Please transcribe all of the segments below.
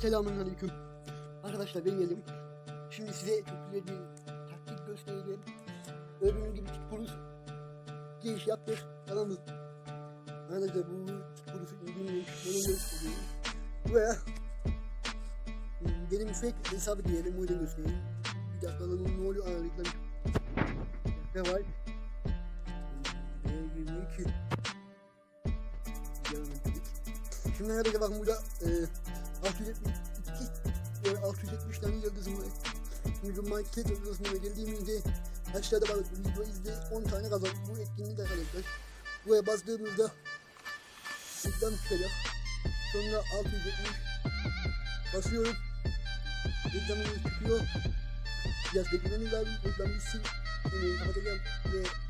Selamun aleyküm. Arkadaşlar ben geldim. Şimdi size çok güzel bir taktik göstereceğim. Öbürünün gibi tutkuruz. Giriş yaptık. Tamam mı? Arkadaşlar bu tutkurusu bilmiyorum. Bunu göstereyim. Buraya benim sürekli hesabı diyelim. Yüzden göstereyim. Bir dakika lan ne oluyor? Aa reklam. Dakika var. Hmm, 22. Yarın dedik. Şimdi arkadaşlar bakın burada e, 672 yani 670 tane yıldızım var. Şimdi market yıldızına geldiğimizde aşağıda bak video izle 10 tane kazan. Bu etkinlik arkadaşlar. Buraya bastığımızda reklam çıkacak. Sonra 670 basıyorum. Reklamımız çıkıyor. Biraz beklememiz lazım. Reklam bitsin. Yani kapatacağım ve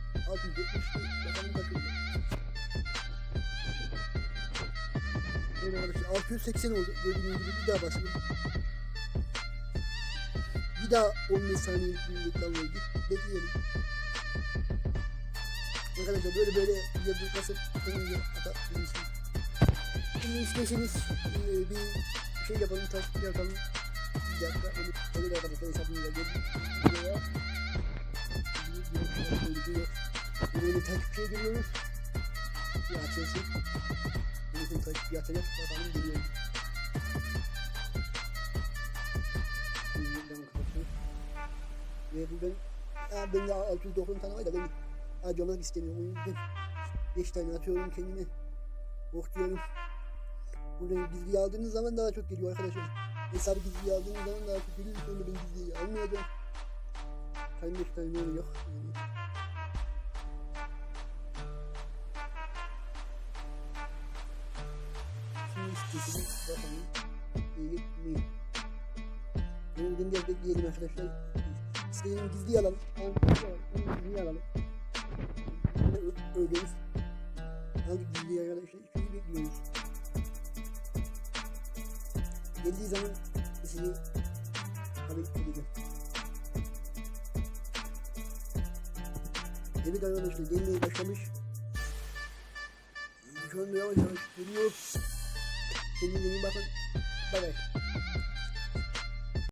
Böyle arkadaşlar 680 oldu. Gördüğünüz gibi bir daha basıyorum. Bir daha 15 saniye bir reklam verdi. Bekleyelim. Arkadaşlar böyle böyle yazıp basıp önünüze atabilirsiniz. Şimdi isterseniz e, bir şey yapalım, takip yapalım. Bir dakika, öyle, öyle de arkadaşlar hesabımıza geldik. Buraya bir bir- bir- bir- böyle takipçiye geliyoruz. Bir açılsın. Bizim takip yatacak bakalım. Buradan kapatıyorum. Ve Aa, ben de 690 tane var da ben harcamak istemiyorum. O yüzden 5 tane atıyorum kendime. Oh diyorum. Buradan gizliyi aldığınız zaman daha çok geliyor arkadaşlar. Hesabı gizliyi aldığınız zaman daha çok geliyor. Sonra ben gizliyi almayacağım. Kaç 5 tane ne oluyor? Yani İstiyorsunuz bakalım. İyi gitmeyin. Benim gün biraz bekleyelim arkadaşlar. İsteyelim gizli. Tamam, gizli alalım. Tamam, Gizli alalım. Şimdi ö- öderiz. Aldık gizli arkadaşlar. Şimdi bekliyoruz. Geldiği zaman sizi haber edeceğim. Evet arkadaşlar gelmeye başlamış. Şu anda yavaş yavaş geliyor. 嘤嘤嘤，拜拜。